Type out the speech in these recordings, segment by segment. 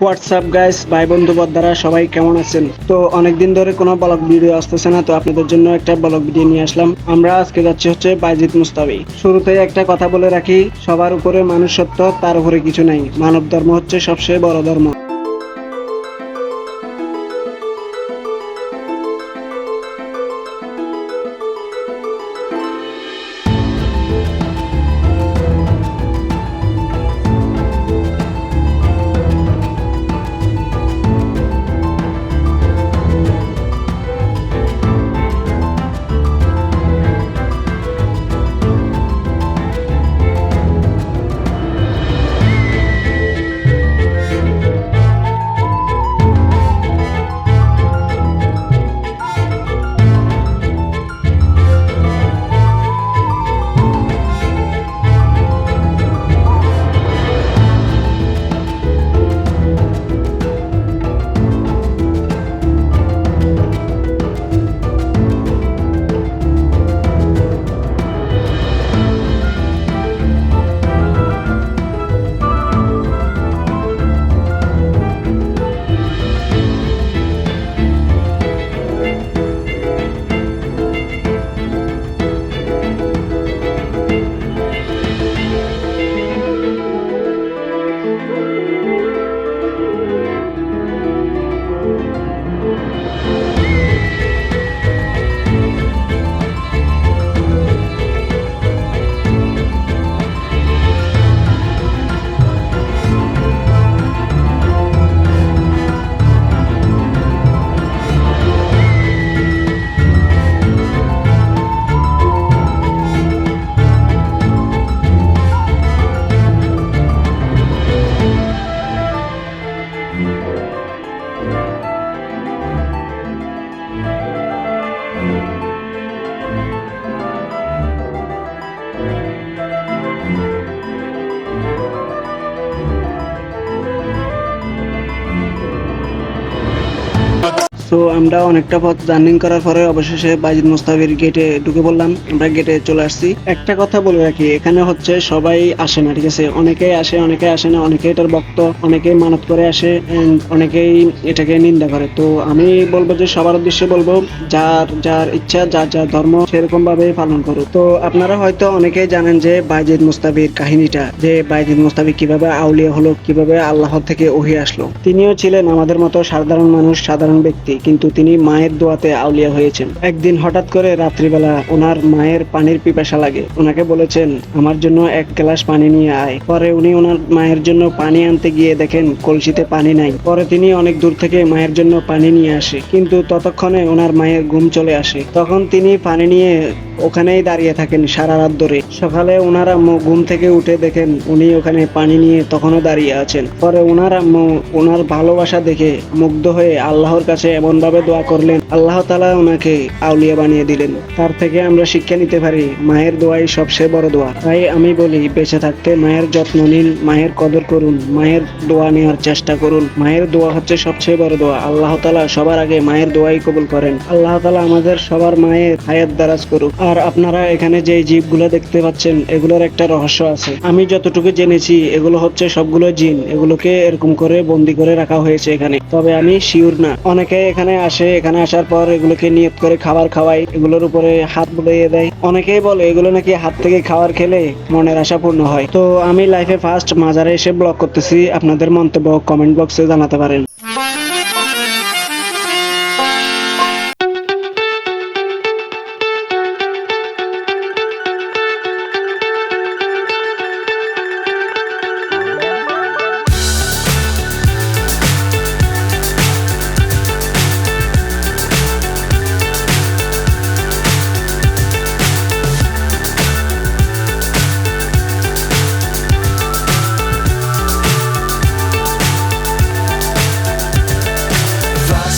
WhatsApp guys ভাই বন্ধু বদ্ধারা সবাই কেমন আছেন? তো অনেকদিন ধরে কোনো ব্লগ ভিডিও আসতেছে না, তো আপনাদের জন্য একটা ব্লগ ভিডিও নিয়ে আসলাম। আমরা আজকে যাচ্ছি হচ্ছে বাইজিৎ মুস্তাবি শুরুতেই একটা কথা বলে রাখি, সবার উপরে মানুষ সত্য তার উপরে কিছু নাই। মানব ধর্ম হচ্ছে সবচেয়ে বড় ধর্ম। তো আমরা অনেকটা পথ জার্নিং করার পরে অবশেষে বাইজিদ মুস্তাফির গেটে ঢুকে পড়লাম। আমরা গেটে চলে আসছি। একটা কথা বলে রাখি, এখানে হচ্ছে সবাই আসে না, ঠিক আছে? অনেকেই আসে অনেকে আসে না অনেকে এটার ভক্ত, অনেকেই মানত করে আসে অনেকেই এটাকে নিন্দা করে। তো আমি বলব যে, সবার উদ্দেশ্যে বলব, যার যার ইচ্ছা, যার যার ধর্ম, সেরকম ভাবে পালন করো। তো আপনারা হয়তো অনেকেই জানেন যে, বাইজিদ মুস্তাফির কাহিনীটা, যে বাইজিদ মুস্তাফি কীভাবে আউলিয়া হলো, কীভাবে আল্লাহ থেকে ওহি আসলো। তিনিও ছিলেন আমাদের মতো সাধারণ মানুষ, সাধারণ ব্যক্তি। কিন্তু তিনি মায়ের দোয়াতে আউলিয়া হয়েছেন। একদিন হঠাৎ করে রাত্রিবেলা ওনার মায়ের পানির পিপাসা লাগে। ওনাকে বলেছেন, আমার জন্য এক গ্লাস পানি নিয়ে আয়। পরে উনি ওনার মায়ের জন্য পানি আনতে গিয়ে দেখেন, কলসিতে পানি নাই। পরে তিনি অনেক দূর থেকে মায়ের জন্য পানি নিয়ে আসে। কিন্তু ততক্ষণে ওনার মায়ের ঘুম চলে আসে। তখন তিনি পানি নিয়ে ওখানেই দাঁড়িয়ে থাকেন সারা রাত ধরে। সকালে ওনার আম্মু ঘুম থেকে উঠে দেখেন উনি ওখানে পানি নিয়ে তখনও দাঁড়িয়ে আছেন। পরে ওনার আম্মু ওনার ভালোবাসা দেখে মুগ্ধ হয়ে আল্লাহর কাছে এমন ভাবে দোয়া করলেন। আল্লাহ তালা ওনাকে আউলিয়া বানিয়ে দিলেন। তার থেকে আমরা শিক্ষা নিতে পারি, মায়ের দোয়াই সবচেয়ে বড় দোয়া। তাই আমি বলি, বেঁচে থাকতে মায়ের যত্ন নিন, মায়ের কদর করুন, মায়ের দোয়া নেওয়ার চেষ্টা করুন। মায়ের দোয়া হচ্ছে সবচেয়ে বড় দোয়া। আল্লাহ তালা সবার আগে মায়ের দোয়াই কবুল করেন। আল্লাহ তালা আমাদের সবার মায়ের হায়াত দারাজ করুক। আর আপনারা এখানে যে জীবগুলো দেখতে পাচ্ছেন, এগুলোর একটা রহস্য আছে। আমি যতটুকু জেনেছি, এগুলো হচ্ছে সবগুলো জিন। এগুলোকে এরকম করে বন্দি করে রাখা হয়েছে এখানে। তবে আমি শিওর না। অনেকে এখানে আসে, এখানে আসার পর এগুলোকে নিয়োগ করে খাবার খাওয়াই এগুলোর উপরে হাত বুলিয়ে দেয়। অনেকেই বলে এগুলো নাকি হাত থেকে খাবার খেলে মনের আশা পূর্ণ হয়। তো আমি লাইফে ফার্স্ট মাজারে এসে ব্লগ করতেছি। আপনাদের মন্তব্য কমেন্ট বক্সে জানাতে পারেন।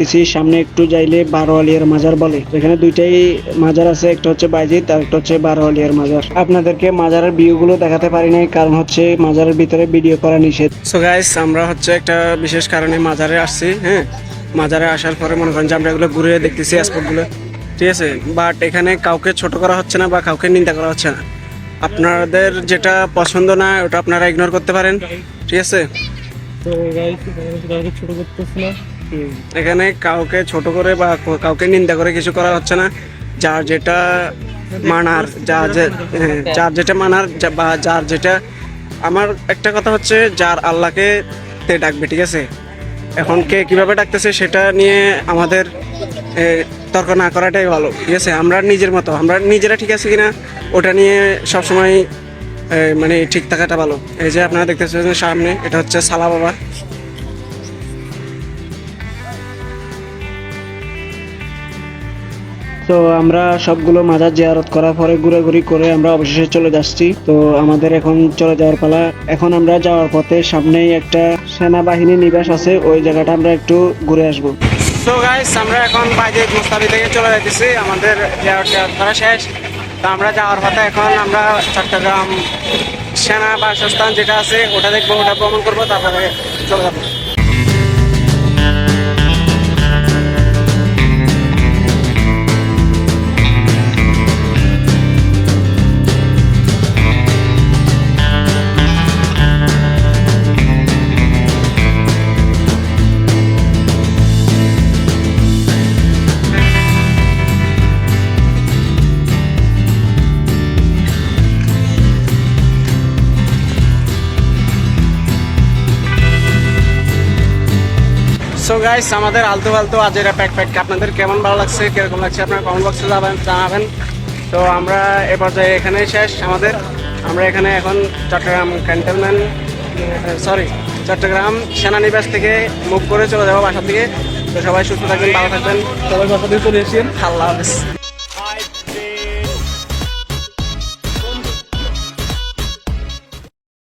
Board. সামনে একটু যাইলে বারো আলিয়ার মাজার বলে। এখানে দুইটাই মাজার আছে, একটা হচ্ছে বাইজিত আর একটা হচ্ছে বারো আলিয়ার মাজার। আপনাদেরকে মাজারের ভিউ গুলো দেখাতে পারি নাই, কারণ হচ্ছে মাজারের ভিতরে ভিডিও করা নিষেধ। সো গাইস আমরা হচ্ছে একটা বিশেষ কারণে মাজারে আসছি হ্যাঁ? মাজারে আসার পরে মনে করেন যে আমরা এগুলো ঘুরে দেখতেছি স্পটগুলো ঠিক আছে? বাট এখানে কাউকে ছোট করা হচ্ছে না বা কাউকে নিন্দা করা হচ্ছে না। আপনাদের যেটা পছন্দ না, ওটা আপনারা ইগনোর করতে পারেন। ঠিক আছে? তো ছোট করতেছি না। এখানে কাউকে ছোট করে বা কাউকে নিন্দা করে কিছু করা হচ্ছে না। যার যেটা মানার যার হ্যাঁ, যার যেটা মানার বা যার যেটা আমার একটা কথা হচ্ছে যার আল্লাহকে তে ডাকবে ঠিক আছে? এখন কে কীভাবে ডাকতেছে সেটা নিয়ে আমাদের তর্ক না করাটাই ভালো ঠিক আছে? আমরা নিজের মতো আমরা নিজেরা ঠিক আছে কিনা ওটা নিয়ে সবসময় মানে ঠিক থাকাটা ভালো। এই যে আপনারা দেখতেছেন সামনে এটা হচ্ছে সালা বাবা। তো আমরা সবগুলো মাজার জিয়ারত করার পরে ঘুরাঘুরি করে আমরা অবশেষে চলে যাচ্ছি। তো আমাদের এখন চলে যাওয়ার পালা। এখন আমরা যাওয়ার পথে সামনেই একটা সেনাবাহিনী নিবাস আছে, ওই জায়গাটা আমরা একটু ঘুরে আসব। তো গাইস আমরা এখন বাইরে মুস্তাবি থেকে চলে যাচ্ছি আমাদের করা শেষ। তো আমরা যাওয়ার পথে এখন আমরা চট্টগ্রাম সেনা বাসস্থান যেটা আছে, ওটা দেখব, ওটা ভ্রমণ করব, তারপরে চলে যাব। সো গাইস আমাদের আলতু ফালতু আজেরা প্যাক প্যাক আপনাদের কেমন ভালো লাগছে কীরকম লাগছে আপনার কমেন্ট বক্সে যাবেন জানাবেন তো আমরা এ পর্যায়ে এখানেই শেষ আমাদের। আমরা এখানে এখন চট্টগ্রাম ক্যান্টনমেন্ট সরি চট্টগ্রাম সেনানিবাস থেকে মুভ করে চলে যাব বাসার দিকে তো সবাই সুস্থ থাকবেন ভালো থাকবেন। সবাই বাসা থেকে চলে এসেছেন আল্লাহ হাফেজ।